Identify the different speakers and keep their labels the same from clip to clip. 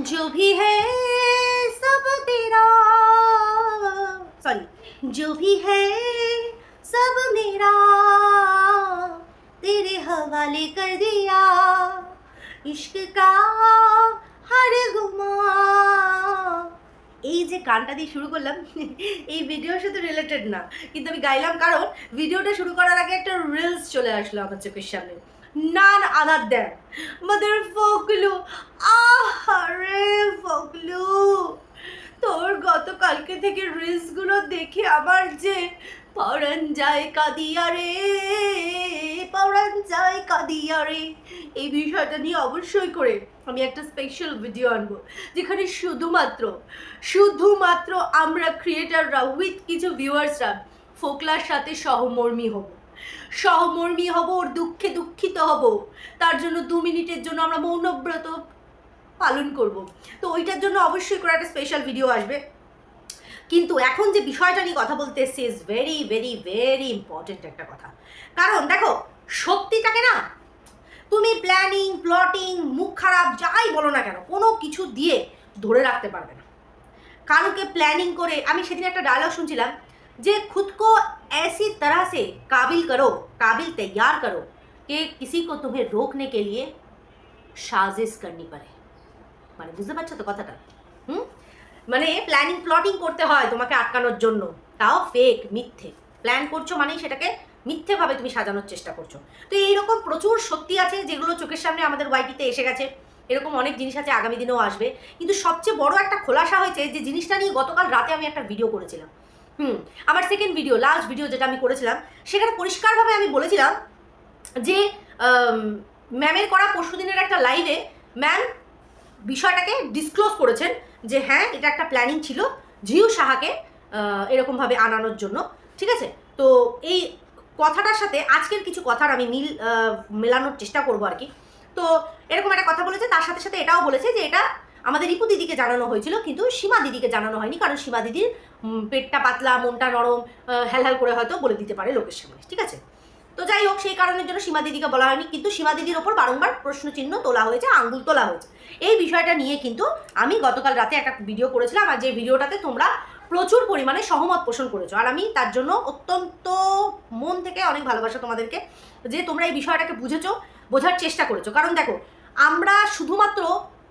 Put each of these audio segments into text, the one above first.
Speaker 1: जो भी है सब तेरा सॉरी जो भी है सब मेरा तेरे हवाले कर दिया इश्क का हर गुमा এই যে গানটা দিয়ে শুরু করলাম এই ভিডিওর সাথে রিলেটেড না কিন্তু আমি গাইলাম কারণ ভিডিওটা শুরু করার আগে একটা রিলস চলে আসলো আমার চোখের সামনে নান আদার দেন মাদার ফকলু আহারে ফকলু তোর গতকালকে থেকে রিলসগুলো দেখে আমার যে পড়ান যায় কাদিয়া রে পড়ান যায় কাদিয়া রে। এই বিষয়টা নিয়ে অবশ্যই করে আমি একটা স্পেশাল ভিডিও আনব, যেখানে শুধুমাত্র শুধুমাত্র আমরা ক্রিয়েটাররা উইথ কিছু ভিউয়ার্সরা ফোকলার সাথে সহমর্মী হব। সহমর্মী হব, ওর দুঃখে দুঃখিত হব। তার জন্য দু মিনিটের জন্য আমরা মৌনব্রত পালন করব। তো ওইটার জন্য অবশ্যই করে একটা স্পেশাল ভিডিও আসবে। কিন্তু এখন যে বিষয়টা নিয়ে কথা বলতে এসছি is very very very important একটা কথা। কারণ দেখো, সত্যিটাকে না, তুমি প্ল্যানিং প্লটিং মুখ খারাপ, যাই বলো না কেন, কোনো কিছু দিয়ে ধরে রাখতে পারবে না। কারোকে প্ল্যানিং করে, আমি সেদিন একটা ডায়লগ শুনছিলাম যে खुद को ऐसी तरह से काबिल करो काबिल तैयार करो कि किसी को तुम्हें रोकने के लिए साजिश करनी पड़े মানে বুঝতে পারছো তো কথাটা হুম মানে প্ল্যানিং প্লটিং করতে হয় তোমাকে আটকানোর জন্য তাও ফেক মিথ্যে প্ল্যান করছো মানেই সেটাকে মিথ্যেভাবে তুমি সাজানোর চেষ্টা করছো তো এইরকম প্রচুর সত্যি আছে যেগুলো চোখের সামনে আমাদের ওয়াইটিতে এসে গেছে এরকম অনেক জিনিস আছে আগামী দিনেও আসবে কিন্তু সবচেয়ে বড় একটা খোলাসা হয়েছে যে জিনিসটা নিয়ে গতকাল রাতে আমি একটা ভিডিও করেছিলাম হুম, আমার সেকেন্ড ভিডিও লাস্ট ভিডিও যেটা আমি করেছিলাম, সেখানে পরিষ্কারভাবে আমি বলেছিলাম যে ম্যামের করা পরশুদিনের একটা লাইভে ম্যাম বিষয়টাকে ডিসক্লোজ করেছেন যে হ্যাঁ এটা একটা প্ল্যানিং ছিল ঝিউ সাহাকে এরকমভাবে আনানোর জন্য, ঠিক আছে? তো এই কথাটার সাথে আজকের কিছু কথার আমি মিল মেলানোর চেষ্টা করব আর কি। তো এরকম একটা কথা বলেছে, তার সাথে সাথে এটাও বলেছে যে, এটা আমাদের রিপু দিদিকে জানানো হয়েছিল, কিন্তু সীমা দিদিকে জানানো হয়নি, কারণ সীমা দিদির পেটটা পাতলা, মনটা নরম হ্যালহ্যাল করে হয়তো বলে দিতে পারে লোকের সামনে, ঠিক আছে? তো যাই হোক, সেই কারণের জন্য সীমা দিদিকে বলা হয়নি, কিন্তু সীমা দিদির ওপর বারংবার প্রশ্নচিহ্ন তোলা হয়েছে, আঙ্গুল তোলা হয়েছে। এই বিষয়টা নিয়ে কিন্তু আমি গতকাল রাতে একটা ভিডিও করেছিলাম, আর যে ভিডিওটাতে তোমরা প্রচুর পরিমাণে সহমত পোষণ করেছ, আর আমি তার জন্য অত্যন্ত মন থেকে অনেক ভালোবাসা তোমাদেরকে, যে তোমরা এই বিষয়টাকে বুঝেছ, বোঝার চেষ্টা করেছ। কারণ দেখো, আমরা শুধুমাত্র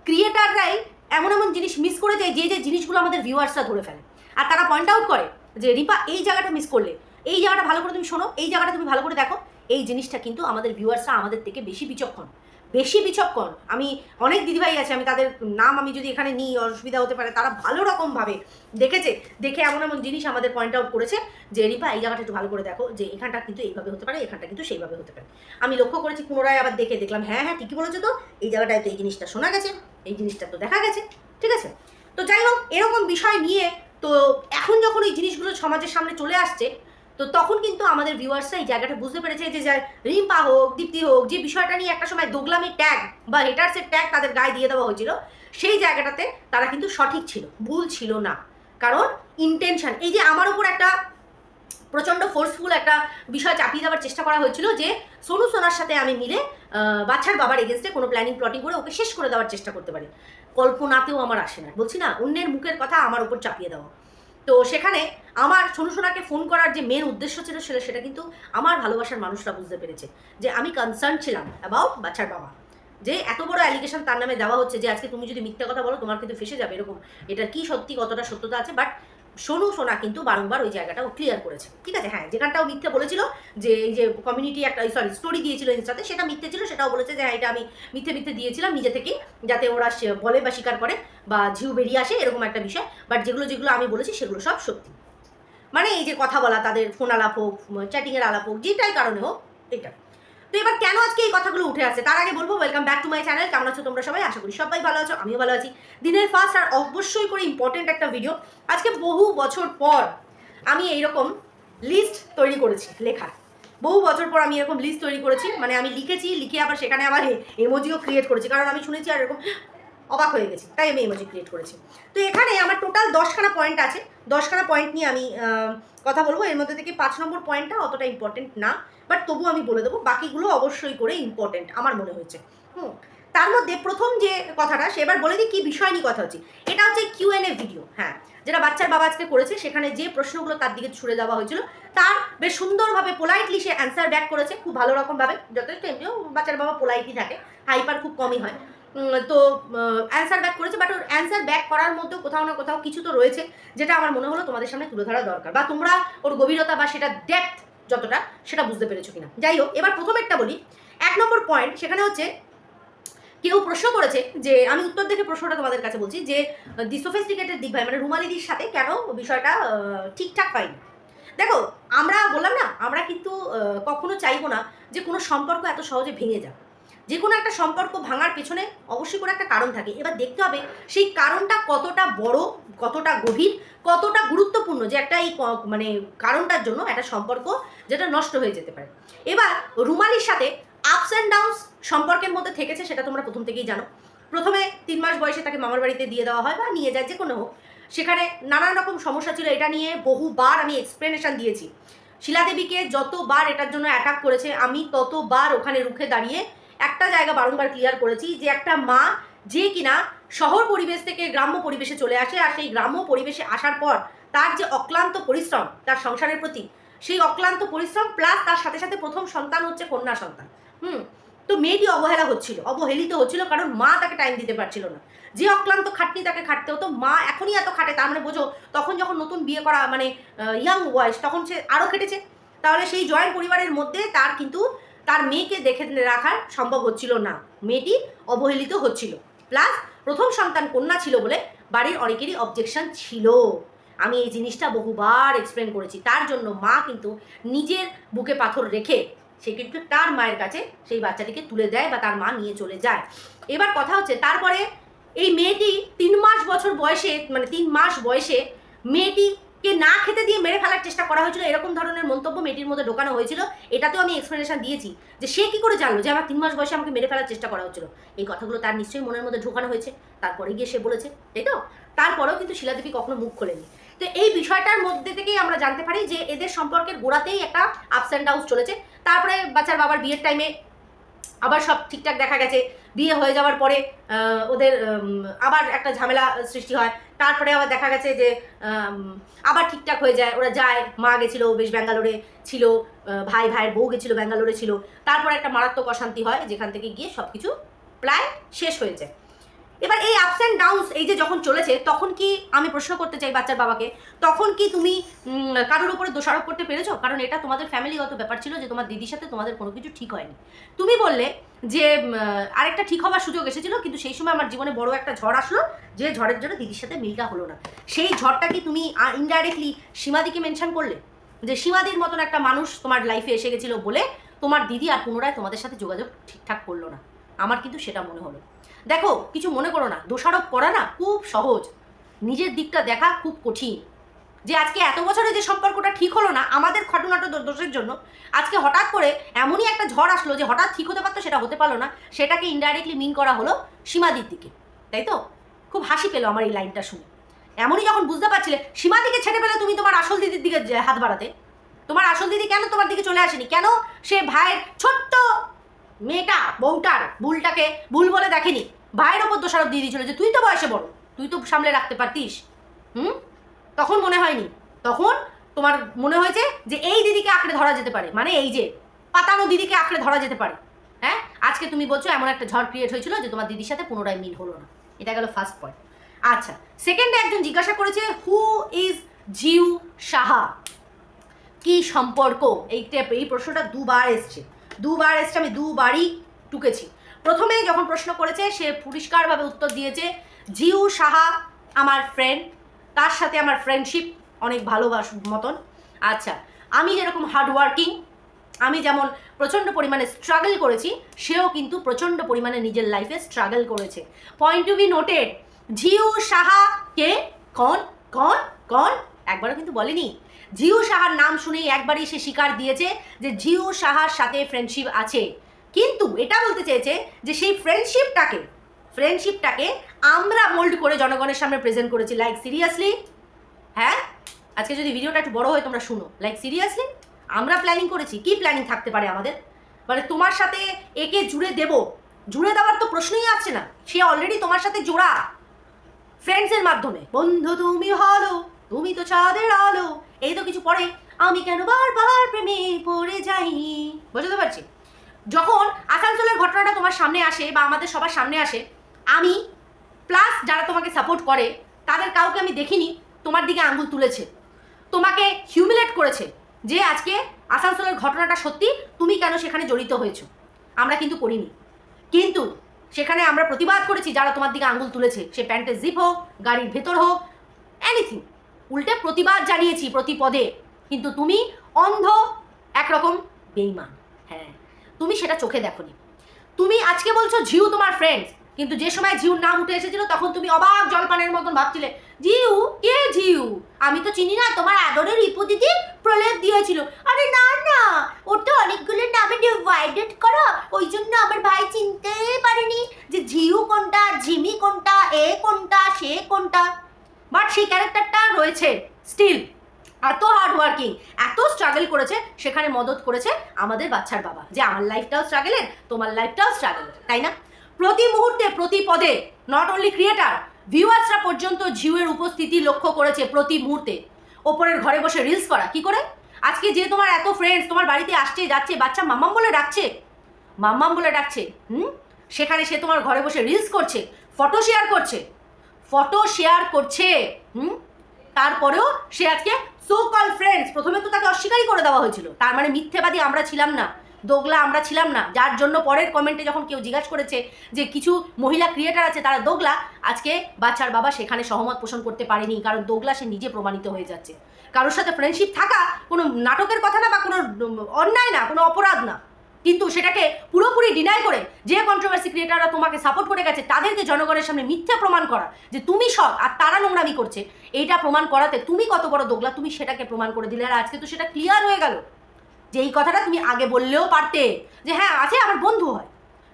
Speaker 1: ক্রিয়েটাররাই এমন এমন জিনিস মিস করে যায় যে যে জিনিসগুলো আমাদের ভিউয়ার্সরা ধরে ফেলে। আর তারা পয়েন্ট আউট করে যে, রিপা, এই জায়গাটা মিস করলে। এই জায়গাটা ভালো করে তুমি শোনো, এই জায়গাটা তুমি ভালো করে দেখো। এই জিনিসটা কিন্তু আমাদের ভিউয়ার্সরা আমাদের থেকে বেশি বিচক্ষণ। বেশি বিচক্ষণ। আমি অনেক দিদিভাই আছে, আমি তাদের নাম আমি যদি এখানে নিই, অসুবিধা হতে পারে, তারা ভালো রকমভাবে দেখেছে, দেখে এমন এমন জিনিস আমাদের পয়েন্ট আউট করেছে যে, রিপা, এই জায়গাটা একটু ভালো করে দেখো যে, এখানটা কিন্তু এইভাবে হতে পারে, এখানটা কিন্তু সেইভাবে হতে পারে। আমি লক্ষ্য করেছি, পুনরায় আবার দেখে দেখলাম হ্যাঁ হ্যাঁ ঠিকই বলেছ তো, এই জায়গাটায় তো এই জিনিসটা শোনা গেছে, এই জিনিসটা তো দেখা গেছে, ঠিক আছে? তো যাই হোক, এরকম বিষয় নিয়ে তো এখন যখন এই জিনিসগুলো সমাজের সামনে চলে আসছে তো তখন কিন্তু আমাদের ভিউয়ার্সরা এই জায়গাটা বুঝতে পেরেছে যে রিম্পা হোক, দীপ্তি হোক, যে বিষয়টা নিয়ে একটা সময় দোগলামের ট্যাগ বা হেটার্সের ট্যাগ তাদের গায়ে দিয়ে দেওয়া হয়েছিল, সেই জায়গাটাতে তারা কিন্তু সঠিক ছিল, ভুল ছিল না। কারণ ইন্টেনশন এই যে আমার উপর একটা প্রচণ্ড ফোর্সফুল একটা বিষয় চাপিয়ে দেওয়ার চেষ্টা করা হয়েছিল যে সোনু সোনার সাথে আমি মিলে বাচ্চার বাবার এগেনস্টে কোনো প্ল্যানিং প্লটিং করে ওকে শেষ করে দেওয়ার চেষ্টা করতে পারি। কল্পনাতেও আমার আসে না। বলছি না, অন্যের মুখের কথা আমার উপর চাপিয়ে দেওয়া। তো সেখানে আমার সোনু সোনাকে ফোন করার যে মেন উদ্দেশ্য ছিল সেটা সেটা কিন্তু আমার ভালোবাসার মানুষরা বুঝতে পেরেছে। যে আমি কনসার্ন ছিলাম অ্যাবাউট বাচ্চার বাবা। যে এত বড় অ্যালিগেশন তার নামে দেওয়া হচ্ছে যে আজকে তুমি যদি মিথ্যা কথা বলো, তোমার কিন্তু ফেসে যাবে এরকম। এটা কি সত্যি, কতটা সত্যতা আছে? বাট সোনু সোনা কিন্তু বারংবার ওই জায়গাটাও ক্লিয়ার করেছে। ঠিক আছে? হ্যাঁ যেখানটাও মিথ্যে বলেছিল, যে এই যে কমিউনিটি একটা সরি স্টোরি দিয়েছিল ইনস্টাতে, সেটা মিথ্যে ছিল, সেটাও বলেছে যে হ্যাঁ এটা আমি মিথ্যে মিথ্যে দিয়েছিলাম নিজে থেকেই, যাতে ওরা বলে বা স্বীকার করে বা ঝিউ বেরিয়ে আসে, এরকম একটা বিষয়। বাট যেগুলো যেগুলো আমি বলেছি, সেগুলো সব সত্যি। মানে এই যে কথা বলা, তাদের ফোন আলাপ হোক চ্যাটিংয়ের আলাপ হোক, যেটাই কারণে হোক, এটা। তো এবার কেন আজকে এই কথাগুলো উঠে আসছে তার আগে বলব welcome back to my channel কেমন আছো তোমরা সবাই? আশা করি সবাই ভালো আছো, আমিও ভালো আছি। দিনের ফার্স্ট আর অবশ্যই করে ইম্পর্টেন্ট একটা ভিডিও আজকে বহু বছর পর আমি এইরকম লিস্ট তৈরি করেছি লেখার বহু বছর পর আমি এরকম লিস্ট তৈরি করেছি মানে আমি লিখেছি, লিখে আবার সেখানে আবার এমোজিও ক্রিয়েট করেছি। কারণ আমি শুনেছি আর এরকম অবাক হয়ে গেছি, তাই আমি এমোজি ক্রিয়েট করেছি। তো এখানে আমার টোটাল দশখানা পয়েন্ট আছে, দশখানা পয়েন্ট নিয়ে আমি কথা বলব। এর মধ্যে থেকে পাঁচ নম্বর পয়েন্টটা অতটা ইম্পর্টেন্ট না বাট তবু আমি বলে দেবো, বাকিগুলো অবশ্যই করে ইম্পর্টেন্ট আমার মনে হয়েছে। হুম, তার মধ্যে প্রথম যে কথাটা, সে এবার বলে দিই কী বিষয় নিয়ে কথা হচ্ছে। এটা হচ্ছে কিউ এন এ ভিডিও হ্যাঁ যেটা বাচ্চার বাবা আজকে করেছে, সেখানে যে প্রশ্নগুলো তার দিকে ছুড়ে দেওয়া হয়েছিল, তার বেশ সুন্দরভাবে পোলাইটলি সে অ্যান্সার ব্যাক করেছে, খুব ভালো রকমভাবে, যথেষ্ট এমনিও বাচ্চার বাবা পোলাইটই থাকে হাইপার খুব কমই হয়। তো অ্যান্সার ব্যাক করেছে বাট ওর অ্যান্সার ব্যাক করার মধ্যেও কোথাও না কোথাও কিছু তো রয়েছে, যেটা আমার মনে হলো তোমাদের সামনে তুলে ধরা দরকার, বা তোমরা ওর গভীরতা বা সেটা ডেপথ যতটা, সেটা বুঝতে পেরেছ কিনা। যাই হোক, এবার প্রথমেরটা বলি। এক নম্বর পয়েন্ট সেখানে হচ্ছে, কেউ প্রশ্ন করেছে যে, আমি উত্তর দেখে প্রশ্নটা তোমাদের কাছে বলছি যে দি সোফিস্টিকেটেড দিক ভাই মানে রুমালিদির সাথে কেন বিষয়টা ঠিকঠাক পাইনি দেখো, আমরা বললাম না, আমরা কিন্তু কখনো চাইব না যে কোনো সম্পর্ক এত সহজে ভেঙে যাক। যে কোনো একটা সম্পর্ক ভাঙার পেছনে অবশ্যই কোনো একটা কারণ থাকে। এবার দেখতে হবে সেই কারণটা কতটা বড়, কতটা গভীর, কতটা গুরুত্বপূর্ণ যে একটা এই মানে কারণটার জন্য একটা সম্পর্ক যেটা নষ্ট হয়ে যেতে পারে। এবার রুমালির সাথে আপস অ্যান্ড ডাউনস সম্পর্কের মধ্যে থেকেছে সেটা তোমরা প্রথম থেকেই জানো। প্রথমে তিন মাস বয়সে তাকে মামার বাড়িতে দিয়ে দেওয়া হয় বা নিয়ে যায় যে কোনো হোক। সেখানে নানান রকম সমস্যা ছিল এটা নিয়ে বহুবার আমি এক্সপ্লেনেশন দিয়েছি। শিলাদেবীকে যতবার এটার জন্য অ্যাটাক করেছে, আমি ততবার ওখানে রুখে দাঁড়িয়ে একটা জায়গা বারংবার ক্লিয়ার করেছি যে একটা মা যে কিনা শহর পরিবেশ থেকে গ্রাম্য পরিবেশে চলে আসে আর সেই গ্রাম্য পরিবেশে আসার পর তার যে অক্লান্ত পরিশ্রম তার সংসারের প্রতি, সেই অক্লান্ত পরিশ্রম প্লাস তার সাথে সাথে প্রথম সন্তান হচ্ছে কন্যা সন্তান। হুম? তো মেয়েটি অবহেলা হচ্ছিল, অবহেলিত হচ্ছিল কারণ মা তাকে টাইম দিতে পারছিল না। যে অক্লান্ত খাটনি তাকে খাটতে হতো, মা এখনই এত খাটে তার মানে বোঝো, তখন যখন নতুন বিয়ে করা মানে ইয়াং বয়স তখন সে আরও খেটেছে। তাহলে সেই জয়েন্ট পরিবারের মধ্যে তার কিন্তু তার মেয়েকে দেখে রাখার সম্ভব হচ্ছিল না। মেয়েটি অবহেলিত হচ্ছিল। প্লাস প্রথম সন্তান কন্যা ছিল বলে বাড়ির অনেকেরই অবজেকশন ছিল। আমি এই জিনিসটা বহুবার এক্সপ্লেন করেছি। তার জন্য মা কিন্তু নিজের বুকে পাথর রেখে সে কিন্তু তার মায়ের কাছে সেই বাচ্চাটিকে তুলে দেয় বা তার মা নিয়ে চলে যায়। এবার কথা হচ্ছে, তারপরে এই মেয়েটি তিন মাস বছর বয়সে মানে তিন মাস বয়সে মেয়েটিকে না খেতে দিয়ে মেরে ফেলার চেষ্টা করা হয়েছিল, এরকম ধরনের মন্তব্য মেয়েটির মধ্যে ঢোকানো হয়েছিল, এটাতেও আমি এক্সপ্লেনেশন দিয়েছি যে সে কি করে জানলো যে আমার তিন মাস বয়সে আমাকে মেরে ফেলার চেষ্টা করা হচ্ছিল। এই কথাগুলো তার নিশ্চয়ই মনের মধ্যে ঢোকানো হয়েছে, তারপরে গিয়ে সে বলেছে, তাই তো? তারপরেও কিন্তু শিলাদেবী কখনো মুখ খোলেনি। তো এই বিষয়টার মধ্যে থেকেই আমরা জানতে পারি যে এদের সম্পর্কের গোড়াতেই একটা আপস অ্যান্ড ডাউন্স চলেছে। তারপরে বাচ্চার বাবার বিয়ের টাইমে আবার সব ঠিকঠাক দেখা গেছে। বিয়ে হয়ে যাওয়ার পরে ওদের আবার একটা ঝামেলা সৃষ্টি হয়। তারপরে আবার দেখা গেছে যে আবার ঠিকঠাক হয়ে যায়। ওরা যায়, মা গেছিল, বেশ ব্যাঙ্গালোরে ছিল ভাই, ভাইয়ের বউ গেছিল, ব্যাঙ্গালোরে ছিল। তারপরে একটা মারাত্মক অশান্তি হয়, যেখান থেকে গিয়ে সব কিছু প্রায় শেষ হয়ে যায়। এবার এই আপস অ্যান্ড ডাউনস এই যে যখন চলেছে, তখন কি আমি প্রশ্ন করতে চাই বাচ্চার বাবাকে? তখন কি তুমি কারোর উপরে দোষারোপ করতে পেরেছ? কারণ এটা তোমাদের ফ্যামিলিগত ব্যাপার ছিল যে তোমার দিদির সাথে তোমাদের কোনো কিছু ঠিক হয়নি। তুমি বললে যে আরেকটা ঠিক হওয়ার সুযোগ এসেছিল, কিন্তু সেই সময় আমার জীবনে বড় একটা ঝড় আসলো, যে ঝড়ের জন্য দিদির সাথে মিলটা হলো না। সেই ঝড়টা কি তুমি ইনডাইরেক্টলি সীমাদিকে মেনশন করলে? যে সীমাদির মতন একটা মানুষ তোমার লাইফে এসে গেছিল বলে তোমার দিদি আর পুনরায় তোমাদের সাথে যোগাযোগ ঠিকঠাক করল না। আমার কিন্তু সেটা মনে হলো। দেখো, কিছু মনে করো না, দোষারোপ করা না খুব সহজ। নিজের দিকটা দেখা খুব কঠিন। যে আজকে এত বছরে যে সম্পর্কটা ঠিক হলো না, আমাদের ঘটনাটা দোষের জন্য, আজকে হঠাৎ করে এমনই একটা ঝড় আসলো যে হঠাৎ ঠিক হতে পারতো সেটা হতে পারল না, সেটাকে ইনডাইরেক্টলি মিন করা হলো সীমাদির দিকে। তাই তো? খুব হাসি পেল আমার এই লাইনটা শুনে। এমনই যখন বুঝতে পারছিলে সীমাদিকে ছেড়ে পেলে তুমি তোমার আসল দিদির দিকে হাত বাড়াতে। তোমার আসল দিদি কেন তোমার দিকে চলে আসেনি? কেন সে ভাইয়ের ছোট্ট মেয়েটা, বউটার ভুলটাকে ভুল বলে দেখেনি। ভাইয়ের ওপর দোষারোপ দিয়ে দিয়েছিল যে তুই তো বয়সে বড়, তুই তো সামলে রাখতে পারতিস। হুম? তখন মনে হয়নি। তখন তোমার মনে হয়েছে যে এই দিদিকে আঁকড়ে ধরা যেতে পারে। মানে এই যে পাতানো দিদিকে আঁকড়ে ধরা যেতে পারে। হ্যাঁ? আজকে তুমি বলছো, এমন একটা ঝড় ক্রিয়েট হয়েছিল যে তোমার দিদির সাথে পুনরায় মিল হলো না। এটা গেল ফার্স্ট পয়েন্ট আচ্ছা সেকেন্ডে একজন জিজ্ঞাসা করেছে হু ইজ জিউ সাহা? কি সম্পর্ক? এইটা এই প্রশ্নটা দুবার এসছে। দুবার এসছে, আমি দুবারই টুকেছি। প্রথমে যখন প্রশ্ন করেছে, সে পরিষ্কারভাবে উত্তর দিয়েছে, জিউ সাহা আমার ফ্রেন্ড তার সাথে আমার ফ্রেন্ডশিপ অনেক ভালোবাস, মতন। আচ্ছা আমি যেরকম হার্ডওয়ার্কিং আমি যেমন প্রচণ্ড পরিমাণে স্ট্রাগল করেছি, সেও কিন্তু প্রচণ্ড পরিমাণে নিজের লাইফে স্ট্রাগল করেছে। Point to be noted Jiu Saha কে কন কন কন একবারও কিন্তু বলেনি। জিউ সাহার নাম শুনেই একবারই সে স্বীকার দিয়েছে যে জিউ সাহার সাথে ফ্রেন্ডশিপ আছে। কিন্তু এটা বলতে চেয়েছে যে সেই ফ্রেন্ডশিপটাকে ফ্রেন্ডশিপটাকে আমরা মোল্ড করে জনগণের সামনে প্রেজেন্ট করেছি। লাইক সিরিয়াসলি হ্যাঁ? আজকে যদি ভিডিওটা একটু বড় হয়, তোমরা শুনো। লাইক সিরিয়াসলি আমরা প্ল্যানিং করেছি। কি প্ল্যানিং থাকতে পারে আমাদের? মানে তোমার সাথে একে জুড়ে দেব? জুড়ে দেওয়ার তো প্রশ্নই আসছে না। সে অলরেডি তোমার সাথে জোড়া ফ্রেন্ডসের মাধ্যমে। বন্ধু, তুমি হলো তুমি তো চাঁদের আলো, এই তো কিছু পরে। আমি কেন বারবার প্রেমে পড়ে যাই? বুঝতে পারছি? যখন আসানসোলের ঘটনাটা তোমার সামনে আসে বা আমাদের সবার সামনে আসে, আমি প্লাস যারা তোমাকে সাপোর্ট করে, তাদের কাউকে আমি দেখিনি, তোমার দিকে আঙ্গুল তুলেছে। তোমাকে হিউমিলেট করেছে যে আজকে আসানসোলের ঘটনাটা সত্যি, তুমি কেন সেখানে জড়িত হয়েছো? আমরা কিন্তু করিনি। কিন্তু সেখানে আমরা প্রতিবাদ করেছি যারা তোমার দিকে আঙ্গুল তুলেছে। সে প্যান্টের জিপ হোক, গাড়ির ভেতর হোক এনিথিং উল্টে প্রতিবাদ জানিয়েছি প্রতি পদে। কিন্তু তুমি অন্ধ, একরকম বেইমান হ্যাঁ তুমি সেটা চোখে দেখনি। তুমি আজকে বলছো ঝিউ তোমার ফ্রেন্ডস কিন্তু যে সময় ঝিউর নাম উঠে এসেছিল তখন তুমি অবাক জলপানের মতন ভাবছিলে ঝিউ কে ঝিউ আমি তো চিনি না, তোমার আদরের রিপু প্রলেপ দিয়েছিল। আরে না না ওটা অনেকগুলো নামে ডিভাইডেড করা ওই জন্য আমার ভাই চিনতে পারেনি যে ঝিউ কোনটা ঝিমি কোনটা এ কোনটা সে কোনটা বাট সেই ক্যারেক্টারটা রয়েছে স্টিল এত হার্ড ওয়ার্কিং এত স্ট্রাগল করেছে, সেখানে মদত করেছে আমাদের বাচ্চার বাবা। যে আমার লাইফটাও স্ট্রাগলের তোমার লাইফটাও স্ট্রাগলের তাই না? প্রতি মুহূর্তে, প্রতি পদে নট অনলি ক্রিয়েটার ভিউয়ার্সরা পর্যন্ত ঝিউয়ের উপস্থিতি লক্ষ্য করেছে প্রতি মুহূর্তে। ওপরের ঘরে বসে রিলস করা, কি করে? আজকে যে তোমার এত ফ্রেন্ডস তোমার বাড়িতে আসছে, যাচ্ছে, বাচ্চা মাম্মাম বলে ডাকছে। মাম্মাম বলে ডাকছে, হুম? সেখানে সে তোমার ঘরে বসে রিলস করছে ফটো শেয়ার করছে। ফটো শেয়ার করছে, হুম? তারপরেও সে আজকে সো কল ফ্রেন্ডস প্রথমে তো তাকে অস্বীকারই করে দেওয়া হয়েছিল। তার মানে মিথ্যেবাদী আমরা ছিলাম না, দোগলা আমরা ছিলাম না। যার জন্য পরের কমেন্টে যখন কেউ জিজ্ঞাসা করেছে যে কিছু মহিলা ক্রিয়েটার আছে, তারা দোগলা, আজকে বাচ্চার বাবা সেখানে সহমত পোষণ করতে পারেনি, কারণ দোগলা সে নিজে প্রমাণিত হয়ে যাচ্ছে। কারোর সাথে ফ্রেন্ডশিপ থাকা কোনো নাটকের কথা না বা কোনো অন্যায় না, কোনো অপরাধ না। কিন্তু সেটাকে পুরোপুরি ডিনাই করে যে কন্ট্রোভার্সি ক্রিয়েটাররা তোমাকে সাপোর্ট করে গেছে, তাদেরকে জনগণের সামনে মিথ্যা প্রমাণ করা, যে তুমি সৎ আর তারা নোংরামি করছে, এইটা প্রমাণ করাতে তুমি কত বড় দোগলা, তুমি সেটাকে প্রমাণ করে দিলে। আর আজকে তো সেটা ক্লিয়ার হয়ে গেল যে এই কথাটা তুমি আগে বললেও পারতে, যে হ্যাঁ আছে, আমার বন্ধু হয়।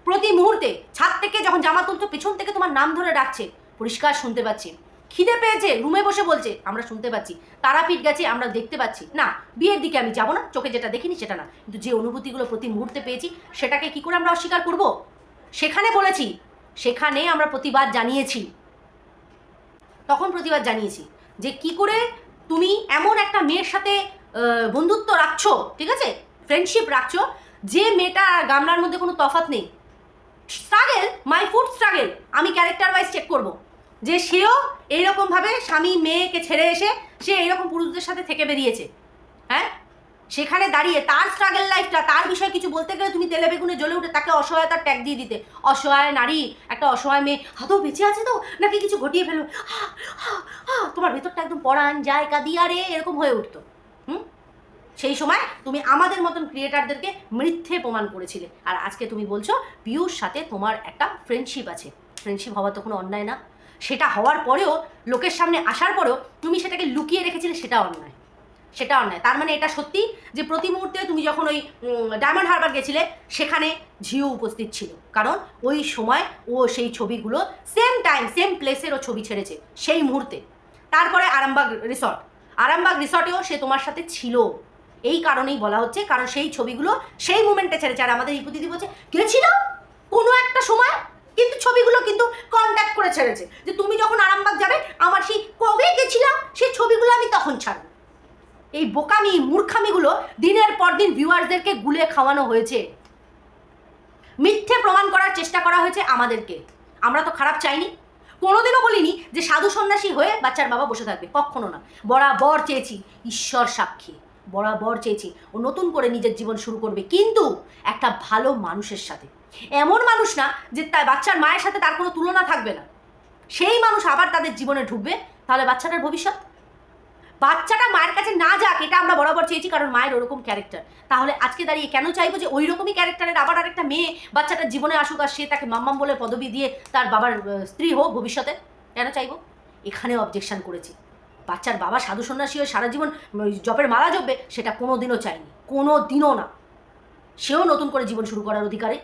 Speaker 1: প্রতি মুহূর্তে ছাদ থেকে যখন জামা তুলতো, পেছন থেকে তোমার নাম ধরে ডাকছে। পরিষ্কার শুনতে পাচ্ছি। খিদে পেয়েছে, রুমে বসে বলছে, আমরা শুনতে পাচ্ছি। তারাপীঠ গেছে, আমরা দেখতে পাচ্ছি। না, বিয়ের দিকে আমি যাব না, চোখে যেটা দেখিনি সেটা না। কিন্তু যে অনুভূতিগুলো প্রতি মুহূর্তে পেয়েছি, সেটাকে কি করে আমরা অস্বীকার করব? সেখানে বলেছি, সেখানে আমরা প্রতিবাদ জানিয়েছি। তখন প্রতিবাদ জানিয়েছি, যে কি করে তুমি এমন একটা মেয়ের সাথে বন্ধুত্ব রাখছো, ঠিক আছে? ফ্রেন্ডশিপ রাখছো, যে মেয়েটা গামলার মধ্যে কোনো তফাৎ নেই। স্ট্রাগেল মাই ফুড স্ট্রাগেল আমি ক্যারেক্টার ওয়াইজ চেক করব। যে সেও এইরকমভাবে স্বামী মেয়েকে ছেড়ে এসে সে এইরকম পুরুষদের সাথে থেকে বেরিয়েছে। হ্যাঁ? সেখানে দাঁড়িয়ে তার স্ট্রাগল লাইফটা তার বিষয়ে কিছু বলতে গেলে তুমি তেলে বেগুনে জ্বলে উঠে তাকে অসহায়তার ট্যাগ দিয়ে দিতে। অসহায় নারী, একটা অসহায় মেয়ে হাতেও বেঁচে আছে তো? নাকি কিছু ঘটিয়ে ফেলবে তোমার ভেতরটা একদম পড়ান যায় কাদিয়া রে, এরকম হয়ে উঠতো। হুম? সেই সময় তুমি আমাদের মতন ক্রিয়েটারদেরকে মিথ্যে প্রমাণ করেছিলে। আর আজকে তুমি বলছো পিয়ুর সাথে তোমার একটা ফ্রেন্ডশিপ আছে। ফ্রেন্ডশিপ হওয়া তো কোনো অন্যায় না। সেটা হওয়ার পরেও, লোকের সামনে আসার পরেও তুমি সেটাকে লুকিয়ে রেখেছিলে, সেটা অন্যায়। সেটা অন্যায়। তার মানে এটা সত্যি যে প্রতি মুহূর্তে তুমি যখন ওই ডায়মন্ড হারবার গেছিলে, সেখানে ঝিও উপস্থিত ছিল। কারণ ওই সময় ও সেই ছবিগুলো সেম টাইম সেম প্লেসের ও ছবি ছেড়েছে, সেই মুহূর্তে। তারপরে আরামবাগ রিসর্ট আরামবাগ রিসর্টেও সে তোমার সাথে ছিল। এই কারণেই বলা হচ্ছে, কারণ সেই ছবিগুলো সেই মুমেন্টে ছেড়েছে। আর আমাদের ইপু দিদি বলছে কে কোনো একটা সময়? কিন্তু ছবিগুলো কিন্তু কন্ট্যাক্ট করে ছেড়েছে। যে তুমি যখন আরামবাগ যাবে, আমার সেই কবে গেছিলাম সেই ছবিগুলো আমি তখন ছাড়ব। এই বোকামি, মূর্খামিগুলো দিনের পর দিন ভিউয়ার্সদেরকে গুলে খাওয়ানো হয়েছে। মিথ্যে প্রমাণ করার চেষ্টা করা হয়েছে আমাদেরকে। আমরা তো খারাপ চাইনি। কোনোদিনও বলিনি যে সাধু সন্ন্যাসী হয়ে বাচ্চার বাবা বসে থাকবে। কখনো না। বরাবর চেয়েছি ঈশ্বর সাক্ষী। বরাবর চেয়েছি। ও নতুন করে নিজের জীবন শুরু করবে। কিন্তু একটা ভালো মানুষের সাথে এমন মানুষ না যে তার বাচ্চার মায়ের সাথে তার কোনো তুলনা থাকবে না। সেই মানুষ আবার তাদের জীবনে ঢুকবে, তাহলে বাচ্চাটার ভবিষ্যৎ? বাচ্চাটা মায়ের কাছে না যাক, এটা আমরা বরাবর চেয়েছি, কারণ মায়ের ওরকম ক্যারেক্টার তাহলে আজকে দাঁড়িয়ে কেন চাইব যে ওই রকমই ক্যারেক্টারের আবার আরেকটা মেয়ে বাচ্চাটার জীবনে আসুক আর সে তাকে মাম্মাম বলে পদবি দিয়ে তার বাবার স্ত্রী হোক ভবিষ্যতে? কেন চাইব? এখানেও অবজেকশন করেছি। বাচ্চার বাবা সাধু সন্ন্যাসী হয়ে সারা জীবন জপের মালা জপবে, সেটা কোনো দিনও চাইনি। কোনো দিনও না। সেও নতুন করে জীবন শুরু করার অধিকারে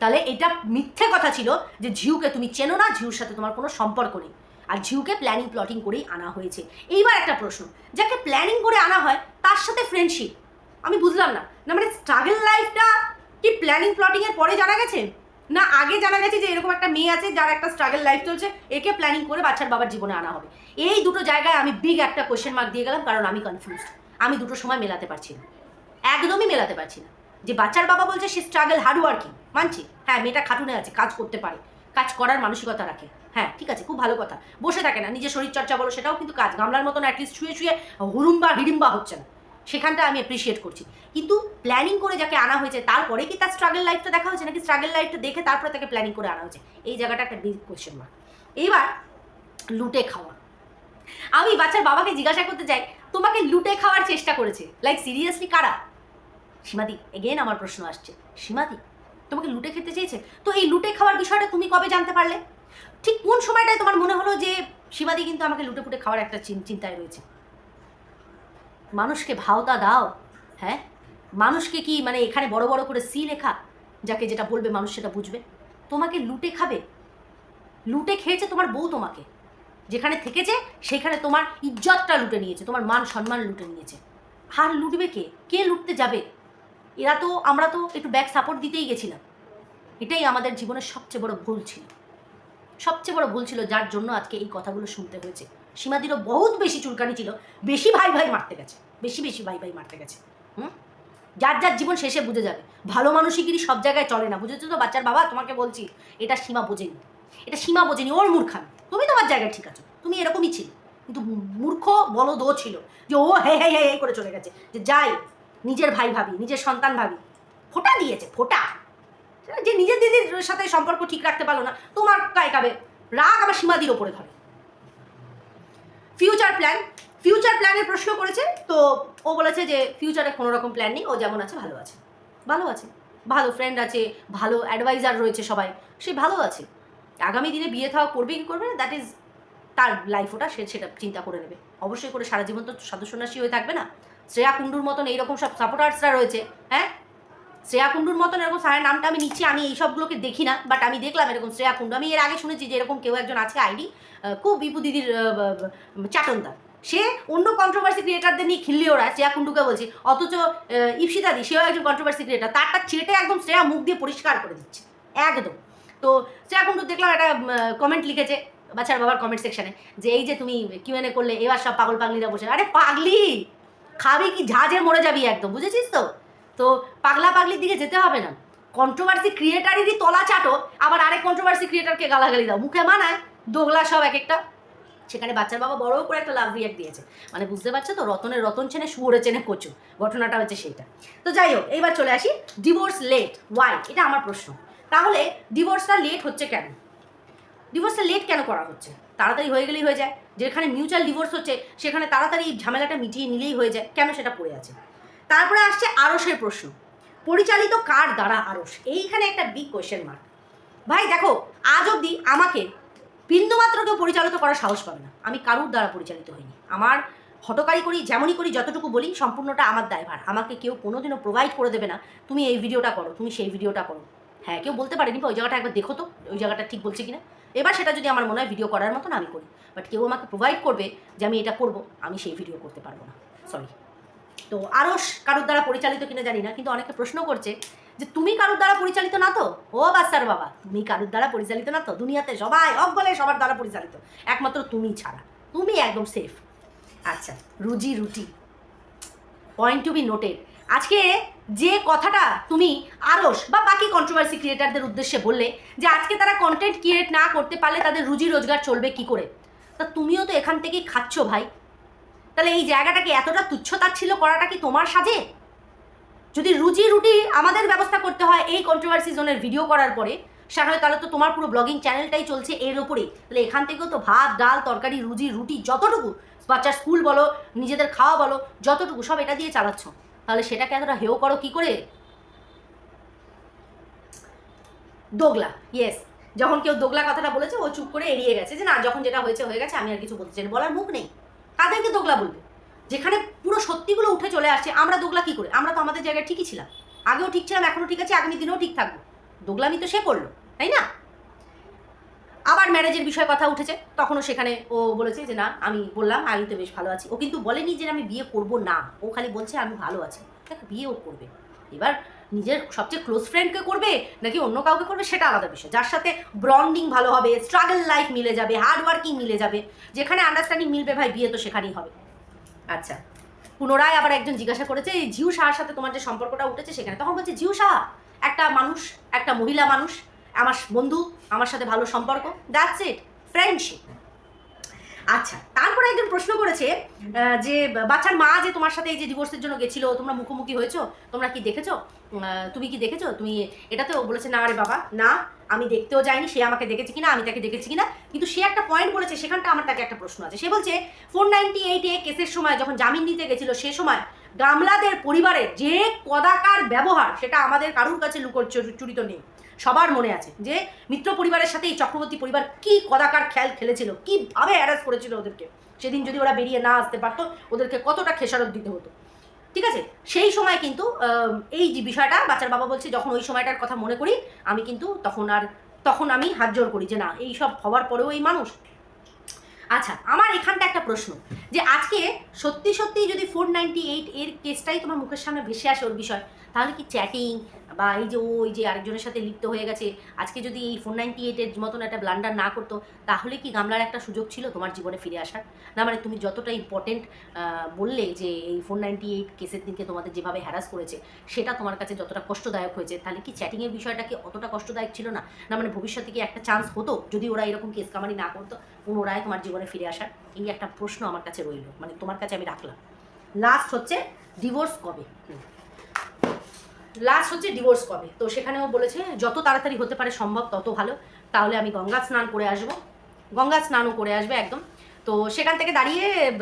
Speaker 1: তাহলে এটা মিথ্যে কথা ছিল যে ঝিউকে তুমি চেনো না, ঝিউর সাথে তোমার কোনো সম্পর্ক নেই। আর ঝিউকে প্ল্যানিং প্লটিং করেই আনা হয়েছে। এইবার একটা প্রশ্ন, যাকে প্ল্যানিং করে আনা হয়, তার সাথে ফ্রেন্ডশিপ আমি বুঝলাম না। না মানে স্ট্রাগল লাইফটা কি প্ল্যানিং প্লটিংয়ের পরে জানা গেছে? না আগে জানা গেছে যে এরকম একটা মেয়ে আছে যার একটা স্ট্রাগল লাইফ চলছে, একে প্ল্যানিং করে বাচ্চার বাবার জীবনে আনা হবে। এই দুটো জায়গায় আমি বিগ একটা কোয়েশ্চেন মার্ক দিয়ে গেলাম, কারণ আমি কনফিউজড আমি দুটো সময় মেলাতে পারছি না। একদমই মেলাতে পারছি না। যে বাচ্চার বাবা বলছে সে স্ট্রাগল হার্ড ওয়ার্কিং মানছি? হ্যাঁ মেয়েটা খাটুনে আছে, কাজ করতে পারে, কাজ করার মানসিকতা রাখে। হ্যাঁ ঠিক আছে, খুব ভালো কথা। বসে থাকে না, নিজের শরীরচর্চা বলো, সেটাও কিন্তু কাজ। গামলার মতন অ্যাটলিস্ট শুয়ে শুয়ে হুড়ুম্বা হিড়িম্বা হচ্ছে না সেখানটা আমি অ্যাপ্রিসিয়েট করছি। কিন্তু প্ল্যানিং করে যাকে আনা হয়েছে, তারপরে কি তার স্ট্রাগল লাইফটা দেখা হয়েছে, নাকি স্ট্রাগল লাইফটা দেখে তারপরে তাকে প্ল্যানিং করে আনা হয়েছে? এই জায়গাটা একটা বিগ কোয়েশ্চেন মার্ক এইবার লুটে খাওয়া। আমি বাচ্চার বাবাকে জিজ্ঞাসা করতে চাই, তোমাকে লুটে খাওয়ার চেষ্টা করেছে। লাইক সিরিয়াসলি কারা? সীমাদি এগেন আমার প্রশ্ন আসছে, সীমাদি, তোমাকে লুটে খেতে চেয়েছে? তো এই লুটে খাওয়ার বিষয়টা তুমি কবে জানতে পারলে? ঠিক কোন সময়টায় তোমার মনে হলো যে সীমাদি কিন্তু আমাকে লুটে ফুটে খাওয়ার একটা চিন- চিন্তায় রয়েছে? মানুষকে ভাওতা দাও হ্যাঁ? মানুষকে কি মানে এখানে বড় বড় করে সি লেখা, যাকে যেটা বলবে মানুষ সেটা বুঝবে? তোমাকে লুটে খাবে। লুটে খেয়েছে তোমার বউ তোমাকে। যেখানে থেকেছে, সেখানে তোমার ইজ্জতটা লুটে নিয়েছে, তোমার মান সম্মান লুটে নিয়েছে। আর লুটবে কে? কে লুটতে যাবে? এরা তো, আমরা তো একটু ব্যাক সাপোর্ট দিতেই গেছিলাম। এটাই আমাদের জীবনের সবচেয়ে বড় ভুল ছিল। সবচেয়ে বড় ভুল ছিল যার জন্য আজকে এই কথাগুলো শুনতে হয়েছে। সীমাদিরও বহুত বেশি চুলকানি ছিল, বেশি ভাই ভাই মারতে গেছে, বেশি বেশি ভাই ভাই মারতে গেছে, হুম? যার যার জীবন শেষে বুঝে যাবে। ভালো মানুষিগিরি সব জায়গায় চলে না, বুঝেছ তো? বাচ্চার বাবা, তোমাকে বলছি, এটা সীমা বোঝেনি। এটা সীমা বোঝেনি, ওর মূর্খান তুমি তোমার জায়গায় ঠিক আছো, তুমি এরকমই ছিল। কিন্তু মূর্খ বলদও ছিল যে ও হে হে হে করে চলে গেছে, যে যাই নিজের ভাই ভাবি, নিজের সন্তান ভাবি। ফোটা দিয়েছে, ফোটা। যে নিজের দিদির সাথে সম্পর্ক ঠিক রাখতে পারল না, তোমার গায়ে কাবে রাগ আবার সীমাদির ওপরে ধরে। ফিউচার প্ল্যান ফিউচার প্ল্যানের প্রশ্ন করেছে, তো ও বলেছে যে ফিউচারে কোনো রকম প্ল্যান নেই, ও যেমন আছে ভালো আছে। ভালো আছে। ভালো ফ্রেন্ড আছে, ভালো অ্যাডভাইজার রয়েছে সবাই, সে ভালো আছে। আগামী দিনে বিয়ে থাওয়া করবে কি করবে না দ্যাট ইজ তার লাইফ ওটা, সে সেটা চিন্তা করে নেবে। অবশ্যই করে, সারা জীবন তো সাধু সন্ন্যাসী হয়ে থাকবে না। শ্রেয়া কুণ্ডুর মতন এইরকম সব সাপোর্টার্সরা রয়েছে হ্যাঁ? শ্রেয়া কুণ্ডুর মতন এরকম সারের নামটা আমি নিচ্ছি, আমি এই সবগুলোকে দেখি না বাট আমি দেখলাম এরকম শ্রেয়া কুণ্ডু। আমি এর আগে শুনেছি যে এরকম কেউ একজন আছে আইডি খুব বিপু দিদির চাটনদার। সে অন্য কন্ট্রোভার্সি ক্রিয়েটারদের নিয়ে খিল্লি ওরা, শ্রেয়া কুণ্ডুকে বলছি। অথচ ইপসিতাদি সেও একজন কন্ট্রোভার্সি ক্রিয়েটার তারটা ছেটে একদম শ্রেয়া মুখ দিয়ে পরিষ্কার করে দিচ্ছে, একদম। তো শ্রেয়া কুণ্ডু দেখলাম একটা কমেন্ট লিখেছে, বাচ্চার বাবার কমেন্ট সেকশানে যে এই যে তুমি কিউএনএ করলে, এবার সব পাগল পাগলিরা বসে, আরে পাগলি! খাবি কি ঝাঁঝে মরে যাবি একদম, বুঝেছিস তো? তো পাগলা পাগলির দিকে যেতে হবে না। কন্ট্রোভার্সি ক্রিয়েটারেরই তলা চাটো, আবার আরেক কন্ট্রোভার্সি ক্রিয়েটারকে গালাগালি দাও। মুখে মানায়, দোগলা সব এক একটা সেখানে বাচ্চার বাবা বড় করে একটা লাভ রিয়াক্ট দিয়েছে। মানে বুঝতে পারছ তো? রতনের রতন চেনে, শুয়োরে চেনে কচু। ঘটনাটা হচ্ছে সেইটা। তো যাই হোক, এইবার চলে আসি। ডিভোর্স লেট ওয়াই এটা আমার প্রশ্ন। তাহলে ডিভোর্সটা লেট হচ্ছে কেন? ডিভোর্সটা লেট কেন করা হচ্ছে? তাড়াতাড়ি হয়ে গেলেই হয়ে যায়। যেখানে মিউচুয়াল ডিভোর্স হচ্ছে, সেখানে তাড়াতাড়ি এই ঝামেলাটা মিটিয়ে নিলেই হয়ে যায়। কেন সেটা পড়ে আছে? তারপরে আসছে আরসের প্রশ্ন। পরিচালিত কার দ্বারা আরস এইখানে একটা বিগ কোয়েশ্চেন মার্ক ভাই, দেখো, আজ অবধি আমাকে বিন্দুমাত্র কেউ পরিচালিত করার সাহস পাবে না। আমি কারুর দ্বারা পরিচালিত হইনি। আমার হটকারি করি, যেমনই করি, যতটুকু বলি, সম্পূর্ণটা আমার দায়ভার। আমাকে কেউ কোনোদিনও প্রোভাইড করে দেবে না। তুমি এই ভিডিওটা করো, তুমি সেই ভিডিওটা করো। হ্যাঁ কেউ বলতে পারেনি ওই জায়গাটা একবার দেখো তো, ওই জায়গাটা ঠিক বলছে কিনা? এবার সেটা যদি আমার মনে হয় ভিডিও করার মতন আমি করি। বাট কেউ আমাকে প্রোভাইড করবে যে আমি এটা করব, আমি সেই ভিডিও করতে পারব না। সরি তো আরও কারোর দ্বারা পরিচালিত কিনা জানি না, কিন্তু অনেকে প্রশ্ন করছে যে তুমি কারোর দ্বারা পরিচালিত না তো? ও বাচ্চার বাবা, তুমি কারোর দ্বারা পরিচালিত না তো? দুনিয়াতে সবাই অকবলে সবার দ্বারা পরিচালিত। একমাত্র তুমি ছাড়া। তুমি একদম সেফ আচ্ছা রুজি রুটি। পয়েন্ট টু বি নোটেড আজকে যে কথাটা তুমি আরস বা বাকি কন্ট্রোভার্সি ক্রিয়েটারদের উদ্দেশ্যে বললে যে আজকে তারা কন্টেন্ট ক্রিয়েট না করতে পারলে তাদের রুজি রোজগার চলবে কি করে? তা তুমিও তো এখান থেকেই খাচ্ছ ভাই। তাহলে এই জায়গাটাকে এতটা তুচ্ছতাচ্ছিল্য করাটা কি তোমার সাজে? যদি রুজি রুটি আমাদের ব্যবস্থা করতে হয় এই কন্ট্রোভার্সি জোনের ভিডিও করার পরে হয় তাহলে তো তোমার পুরো ব্লগিং চ্যানেলটাই চলছে এর ওপরেই তাহলে এখান থেকেও তো ভাত, ডাল, তরকারি, রুজি, রুটি যতটুকু বাচ্চার স্কুল বলো, নিজেদের খাওয়া বলো, যতটুকু সব এটা দিয়ে চালাচ্ছ। তাহলে সেটাকে এতটা হেও করো কি করে? দোগলা ইয়েস যখন কেউ দোগলা কথাটা বলেছে, ও চুপ করে এড়িয়ে গেছে যে না, যখন যেটা হয়েছে হয়ে গেছে, আমি আর কিছু বলতে চাই বলার মুখ নেই। কাদেরকে দোগলা বলবে। যেখানে পুরো সত্যিগুলো উঠে চলে আসছে, আমরা দোগলা কি করে? আমরা তো আমাদের জায়গায় ঠিকই ছিলাম। আগেও ঠিক ছিলাম, এখনও ঠিক আছে, আগামী দিনেও ঠিক থাকব। দোগলামি তো সে করল, তাই না? আবার ম্যারেজের বিষয়ে কথা উঠেছে। তখনও সেখানে ও বলেছে যে, না, আমি বললাম, আমি তো বেশ ভালো আছি। ও কিন্তু বলেনি যে, আমি বিয়ে করব না। ও খালি বলছে, আমি ভালো আছি। দেখ, বিয়ে ও করবে। এবার নিজের সবচেয়ে ক্লোজ ফ্রেন্ডকে করবে, নাকি অন্য কাউকে করবে, সেটা আলাদা বিষয়। যার সাথে ব্রন্ডিং ভালো হবে স্ট্রাগল লাইফ মিলে যাবে হার্ড ওয়ার্কিং মিলে যাবে, যেখানে আন্ডারস্ট্যান্ডিং মিলবে ভাই, বিয়ে তো সেখানেই হবে। আচ্ছা পুনরায় আবার একজন জিজ্ঞাসা করেছে, এই জিউ শাহর সাথে তোমার যে সম্পর্কটা উঠেছে সেখানে? তখন বলছে জিউ শাহ একটা মানুষ, একটা মহিলা মানুষ আমার বন্ধু, আমার সাথে ভালো সম্পর্ক দ্যাটস ইট ফ্রেন্ডশিপ আচ্ছা তারপরে একজন প্রশ্ন করেছে যে বাচ্চার মা যে তোমার সাথে এই যে ডিভোর্সের জন্য গেছিল, তোমরা মুখোমুখি হয়েছো? তোমরা কি দেখেছ? তুমি কি দেখেছ? তুমি এটাতেও বলেছে, না আরে বাবা, না, আমি দেখতেও যাইনি, সে আমাকে দেখেছে কিনা, আমি তাকে দেখেছি কিনা। কিন্তু সে একটা পয়েন্ট বলেছে, সেখানটা আমার তাকে একটা প্রশ্ন আছে। সে বলছে ফোর নাইনটি এইটে কেসের সময় যখন জামিন নিতে গেছিল, সে সময় গামলাদের পরিবারে যে কদাকার ব্যবহার, সেটা আমাদের কারুর কাছে লুকোর চুরি- চুরিত নেই। সবার মনে আছে যে মিত্র পরিবারের সাথে এই চক্রবর্তী পরিবার কি কদাকার খেল খেলেছিল, কীভাবে অ্যারেস্ট করেছিল ওদেরকে? সেদিন যদি ওরা বেরিয়ে না আসতে পারতো, ওদেরকে কতটা খেসারত দিতে হতো? ঠিক আছে? সেই সময় কিন্তু এই যে বিষয়টা, বাচ্চার বাবা বলছে, যখন ওই সময়টার কথা মনে করি, আমি কিন্তু তখন আর, তখন আমি হাত জোর করি যে না, এই সব হওয়ার পরেও এই মানুষ। আচ্ছা আমার এখানটা একটা প্রশ্ন, যে আজকে সত্যি সত্যি যদি ফোর নাইনটি এইট এর কেসটাই তোমার মুখের সামনে ভেসে আসে ওর বিষয় তাহলে কি চ্যাটিং বা এই যে ও ওই যে আরেকজনের সাথে লিপ্ত হয়ে গেছে, আজকে যদি এই ফোর নাইনটি এইটের মতন একটা ব্লান্ডার না করতো, তাহলে কি গামলার একটা সুযোগ ছিল তোমার জীবনে ফিরে আসার? না মানে তুমি যতটা ইম্পর্টেন্ট বললে যে এই ফোর নাইনটি এইট কেসের দিনকে তোমাদের যেভাবে হ্যারাস করেছে, সেটা তোমার কাছে যতটা কষ্টদায়ক হয়েছে, তাহলে কি চ্যাটিংয়ের বিষয়টা কি অতটা কষ্টদায়ক ছিল না? না মানে ভবিষ্যতে কি একটা চান্স হতো যদি ওরা এরকম কেস কামারি না করতো, পুনরায় তোমার জীবনে ফিরে আসার? এই একটা প্রশ্ন আমার কাছে রইল মানে তোমার কাছে আমি রাখলাম। লাস্ট হচ্ছে ডিভোর্স কবে? লাস্ট হচ্ছে ডিভোর্স কবে? তো সেখানেও বলেছে, যত তাড়াতাড়ি হতে পারে সম্ভব তত ভালো। তাহলে আমি গঙ্গা স্নান করে আসব। গঙ্গা স্নানও করে আসবে একদম। তো সেখান থেকে দাঁড়িয়ে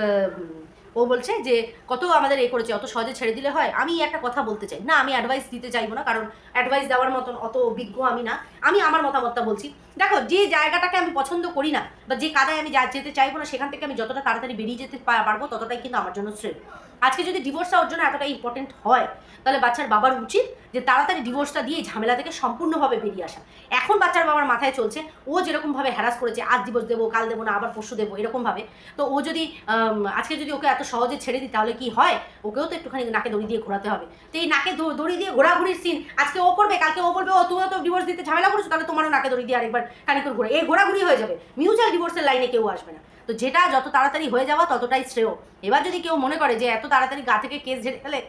Speaker 1: ও বলছে যে, কত আমাদের এ করেছে, অত সহজে ছেড়ে দিলে হয়? আমি একটা কথা বলতে চাই। না, আমি অ্যাডভাইস দিতে চাইব না, কারণ অ্যাডভাইস দেওয়ার মতন অত অভিজ্ঞ আমি না। আমি আমার মতামতটা বলছি। দেখো, যে জায়গাটাকে আমি পছন্দ করি না, বা যে কাদায় আমি যা- যেতে চাইব না, সেখান থেকে আমি যতটা তাড়াতাড়ি বেরিয়ে যেতে পারব, ততটাই কিন্তু আমার জন্য শ্রেয়। আজকে যদি ডিভোর্সটা ওর জন্য এতটা ইম্পর্টেন্ট হয়, তাহলে বাচ্চার বাবার উচিত যে তাড়াতাড়ি ডিভোর্সটা দিয়ে ঝামেলা থেকে সম্পূর্ণভাবে বেরিয়ে আসা। এখন বাচ্চার বাবার মাথায় চলছে, ও যেরকমভাবে হ্যারাস করেছে, আজ ডিভোর্স দেবো, কাল দেবো না, আবার পরশু দেবো, এরকমভাবে। তো ও যদি আজকে যদি ওকে এত সহজে ছেড়ে দিই, তাহলে কি হয়? ওকেও তো একটুখানি নাকে দড়ি দিয়ে ঘোরাতে হবে। তো এই নাকে দড়ি দিয়ে ঘোরাঘুরির সিন আজকে ও করবে, কালকে ও বলবে, ও, তুমিও তো ডিভোর্স দিতে ঝামেলা করেছ, তাহলে তোমারও নাকে দড়ি দিয়ে আরেকবার খানিক করে ঘুরে এই ঘোরাঘুরি হয়ে যাবে। মিউচুয়াল ডিভোর্সের লাইনে কেউ আসবে না। তো যেটা যত তাড়াতাড়ি হয়ে যাওয়া ততটাই শ্রেয়। এবার যদি কেউ মনে করে যে এত তাড়াতাড়ি গা থেকে কেস ঝেড়ে ফেলে,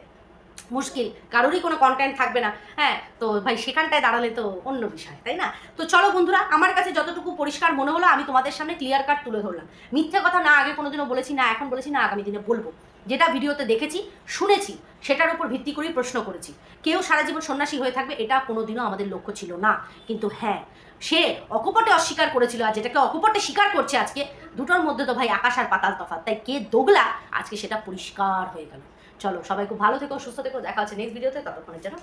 Speaker 1: মুশকিল, কারোরই কোনো কন্টেন্ট থাকবে না। হ্যাঁ তো ভাই সেখানটায় দাঁড়ালে তো অন্য বিষয়, তাই না? তো চলো বন্ধুরা, আমার কাছে যতটুকু পরিষ্কার মনে হলো, আমি তোমাদের সামনে ক্লিয়ার কাট তুলে ধরলাম। মিথ্যে কথা না আগে কোনোদিনও বলেছি, না এখন বলেছি, না আগামী দিনে বলব। যেটা ভিডিওতে দেখেছি, শুনেছি, সেটার উপর ভিত্তি করেই প্রশ্ন করেছি। কেউ সারা জীবন সন্ন্যাসী হয়ে থাকবে, এটা কোনোদিনও আমাদের লক্ষ্য ছিল না। কিন্তু হ্যাঁ সে অকপটে অস্বীকার করেছিল আর যেটাকে অকপটে স্বীকার করছে আজকে, দুটোর মধ্যে তো ভাই আকাশ আর পাতাল তফাত তাই কে দোগলা, আজকে সেটা পরিষ্কার হয়ে গেল। চলো সবাই খুব ভালো থেকো, সুস্থ থেকো, দেখা হচ্ছে নেক্সট ভিডিওতে ততক্ষণের জন্য।